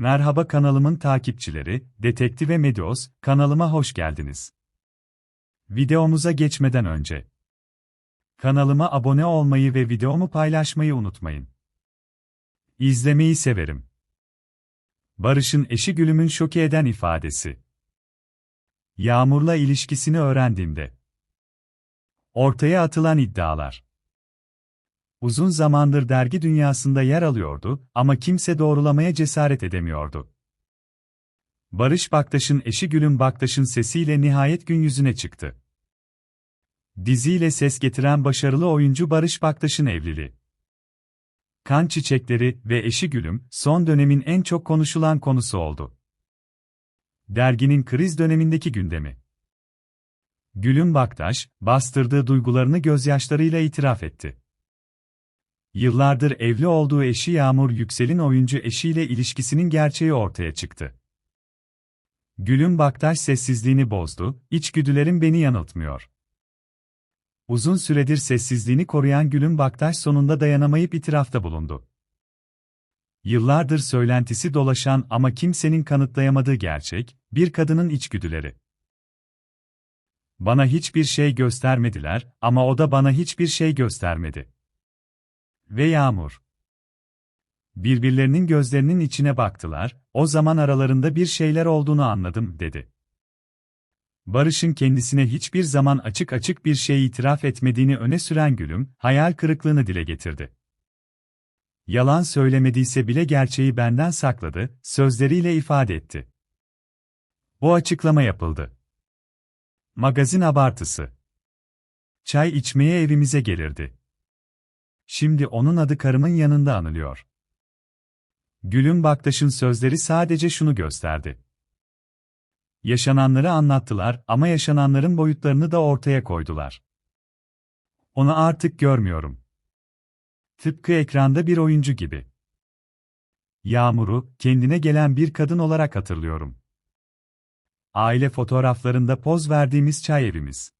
Merhaba kanalımın takipçileri, Detektif ve Medios, kanalıma hoş geldiniz. Videomuza geçmeden önce kanalıma abone olmayı ve videomu paylaşmayı unutmayın. İzlemeyi severim. Barış'ın eşi Gülüm'ün şoke eden ifadesi. Yağmur'la ilişkisini öğrendiğimde ortaya atılan iddialar. Uzun zamandır dergi dünyasında yer alıyordu ama kimse doğrulamaya cesaret edemiyordu. Barış Baktaş'ın eşi Gülüm Baktaş'ın sesiyle nihayet gün yüzüne çıktı. Diziyle ses getiren başarılı oyuncu Barış Baktaş'ın evliliği. Kan Çiçekleri ve eşi Gülüm, son dönemin en çok konuşulan konusu oldu. Derginin kriz dönemindeki gündemi. Gülüm Baktaş, bastırdığı duygularını gözyaşlarıyla itiraf etti. Yıllardır evli olduğu eşi Yağmur Yüksel'in oyuncu eşiyle ilişkisinin gerçeği ortaya çıktı. Gülüm Baktaş sessizliğini bozdu, içgüdülerim beni yanıltmıyor. Uzun süredir sessizliğini koruyan Gülüm Baktaş sonunda dayanamayıp itirafta bulundu. Yıllardır söylentisi dolaşan ama kimsenin kanıtlayamadığı gerçek, bir kadının içgüdüleri. Bana hiçbir şey göstermediler ama o da bana hiçbir şey göstermedi. Ve Yağmur. Birbirlerinin gözlerinin içine baktılar, o zaman aralarında bir şeyler olduğunu anladım, dedi. Barış'ın kendisine hiçbir zaman açık açık bir şey itiraf etmediğini öne süren Gülüm, hayal kırıklığını dile getirdi. Yalan söylemediyse bile gerçeği benden sakladı, sözleriyle ifade etti. Bu açıklama yapıldı. Magazin abartısı. Çay içmeye evimize gelirdi. Şimdi onun adı karımın yanında anılıyor. Gülüm Baktaş'ın sözleri sadece şunu gösterdi. Yaşananları anlattılar ama yaşananların boyutlarını da ortaya koydular. Onu artık görmüyorum. Tıpkı ekranda bir oyuncu gibi. Yağmur'u, kendine gelen bir kadın olarak hatırlıyorum. Aile fotoğraflarında poz verdiğimiz çay evimiz.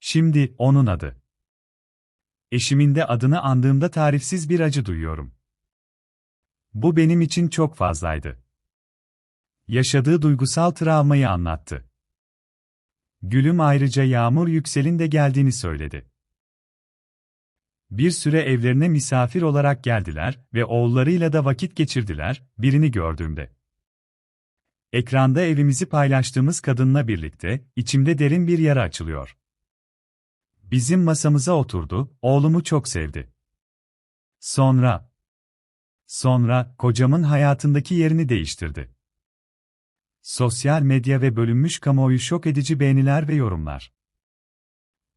Şimdi, onun adı. Eşimin de adını andığımda tarifsiz bir acı duyuyorum. Bu benim için çok fazlaydı. Yaşadığı duygusal travmayı anlattı. Gülüm ayrıca Yağmur Yüksel'in de geldiğini söyledi. Bir süre evlerine misafir olarak geldiler ve oğullarıyla da vakit geçirdiler, birini gördüğümde. Ekranda evimizi paylaştığımız kadınla birlikte, içimde derin bir yara açılıyor. Bizim masamıza oturdu, oğlumu çok sevdi. Sonra, sonra kocamın hayatındaki yerini değiştirdi. Sosyal medya ve bölünmüş kamuoyu şok edici beğeniler ve yorumlar.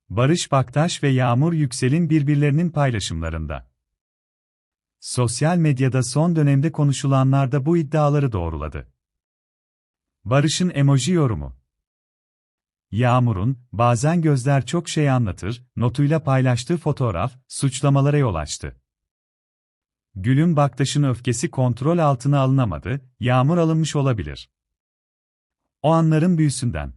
Barış Baktaş ve Yağmur Yüksel'in birbirlerinin paylaşımlarında. Sosyal medyada son dönemde konuşulanlar da bu iddiaları doğruladı. Barış'ın emoji yorumu. Yağmur'un, bazen gözler çok şey anlatır, notuyla paylaştığı fotoğraf, suçlamalara yol açtı. Gül'ün Baktaş'ın öfkesi kontrol altına alınamadı, Yağmur alınmış olabilir. O anların büyüsünden.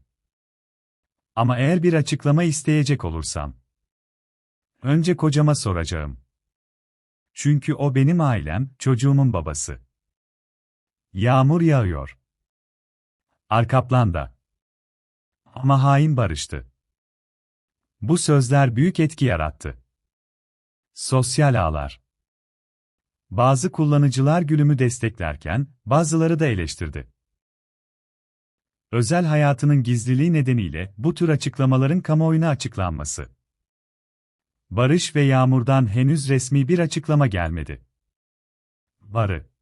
Ama eğer bir açıklama isteyecek olursam, önce kocama soracağım. Çünkü o benim ailem, çocuğumun babası. Yağmur yağıyor. Arkaplan'da. Ama hain barıştı. Bu sözler büyük etki yarattı. Sosyal ağlar. Bazı kullanıcılar gülümü desteklerken, bazıları da eleştirdi. Özel hayatının gizliliği nedeniyle bu tür açıklamaların kamuoyuna açıklanması. Barış ve Yağmur'dan henüz resmi bir açıklama gelmedi. Barı